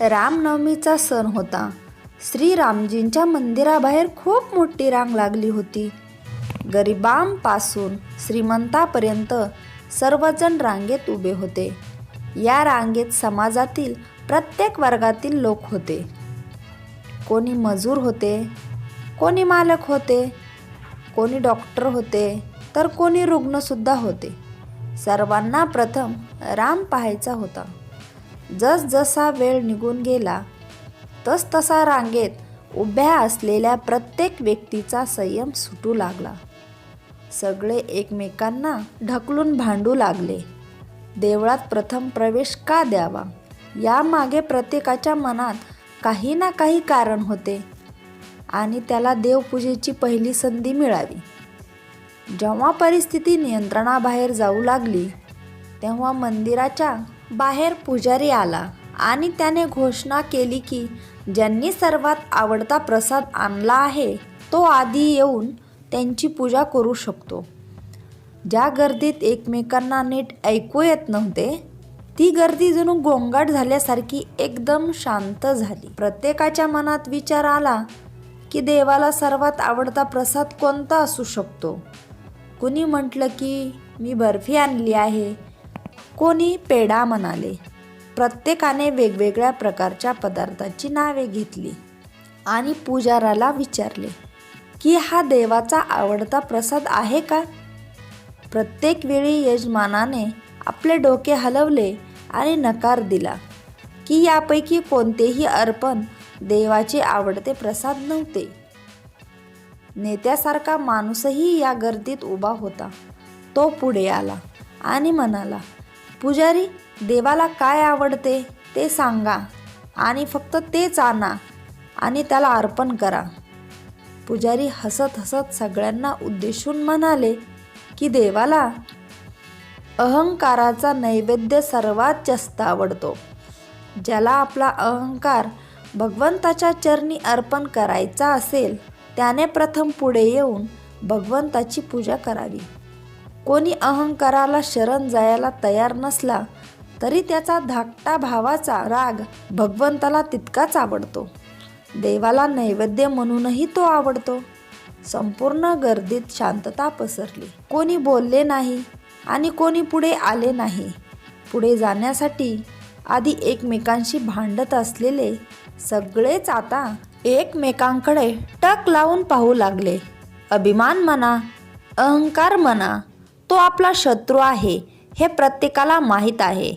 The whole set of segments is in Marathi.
रामनवमीचा सण होता. श्रीरामजींच्या मंदिराबाहेर खूप मोठी रांग लागली होती. गरिबांपासून श्रीमंतापर्यंत सर्वजण रांगेत उभे होते. या रांगेत समाजातील प्रत्येक वर्गातील लोक होते. कोणी मजूर होते कोणी मालक होते कोणी डॉक्टर होते तर कोणी रुग्णसुद्धा होते. सर्वांना प्रथम राम पाहायचा होता. जसजसा वेळ निघून गेला तसतसा रांगेत उभ्या असलेल्या प्रत्येक व्यक्तीचा संयम सुटू लागला. सगळे एकमेकांना ढकलून भांडू लागले. देवळात प्रथम प्रवेश का द्यावा? यामागे प्रत्येकाच्या मनात काही ना काही कारण होते आणि त्याला देवपूजेची पहिली संधी मिळावी. जेव्हा परिस्थिती नियंत्रणाबाहेर जाऊ लागली तेव्हा मंदिराच्या बाहेर पुजारी आला आणि त्याने घोषणा केली की ज्यांनी सर्वात आवडता प्रसाद आणला आहे तो आधी येऊन त्यांची पूजा करू शकतो. ज्या गर्दीत एकमेकांना नीट ऐकू येत नव्हते ती गर्दी जणू गोंगाट झाल्यासारखी एकदम शांत झाली. प्रत्येकाच्या मनात विचार आला की देवाला सर्वात आवडता प्रसाद कोणता असू शकतो? कुणी म्हटलं की मी बर्फी आणली आहे कोणी पेढा म्हणाले. प्रत्येकाने वेगवेगळ्या प्रकारच्या पदार्थाची नावे घेतली आणि पुजाराला विचारले की हा देवाचा आवडता प्रसाद आहे का? प्रत्येक वेळी यजमानाने आपले डोके हलवले आणि नकार दिला की यापैकी कोणतेही अर्पण देवाचे आवडते प्रसाद नव्हते. नेत्यासारखा माणूसही या गर्दीत उभा होता. तो पुढे आला आणि म्हणाला पुजारी देवाला काय आवडते ते सांगा आणि फक्त तेच आणा आणि त्याला अर्पण करा. पुजारी हसत हसत सगळ्यांना उद्देशून म्हणाले की देवाला अहंकाराचा नैवेद्य सर्वात जास्त आवडतो. ज्याला आपला अहंकार भगवंताच्या चरणी अर्पण करायचा असेल त्याने प्रथम पुढे येऊन भगवंताची पूजा करावी. कोणी अहंकाराला शरण जायला तयार नसला तरी त्याचा धाकटा भावाचा राग भगवंताला तितकाच आवडतो. देवाला नैवेद्य म्हणूनही तो आवडतो. संपूर्ण गर्दीत शांतता पसरली. कोणी बोलले नाही आणि कोणी पुढे आले नाही. पुढे जाण्यासाठी आधी एकमेकांशी भांडत असलेले सगळेच आता एकमेकांकडे टक लावून पाहू लागले. अभिमान म्हणा अहंकार म्हणा तो आपला शत्रू आहे हे प्रत्येकाला माहीत आहे.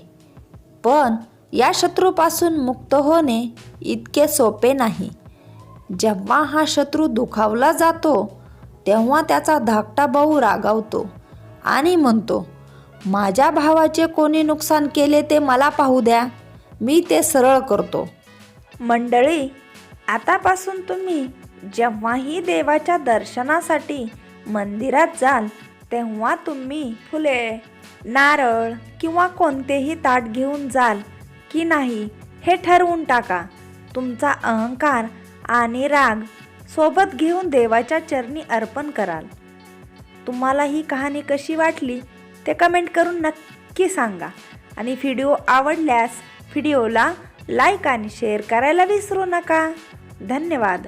पण या शत्रूपासून मुक्त होणे इतके सोपे नाही. जेव्हा हा शत्रू दुखावला जातो तेव्हा त्याचा धाकटा भाऊ रागावतो आणि म्हणतो माझ्या भावाचे कोणी नुकसान केले ते मला पाहू द्या मी ते सरळ करतो. मंडळी आतापासून तुम्ही जेव्हाही देवाच्या दर्शनासाठी मंदिरात जाल तेव्हा तुम्ही फुले नारळ किंवा कोणतेही ताट घेऊन जाल की नाही हे ठरवून टाका. तुमचा अहंकार आणि राग सोबत घेऊन देवाच्या चरणी अर्पण कराल. तुम्हाला ही कहाणी कशी वाटली ते कमेंट करून नक्की सांगा. आणि व्हिडिओ आवडल्यास व्हिडिओला लाईक आणि शेअर करायला विसरू नका. धन्यवाद.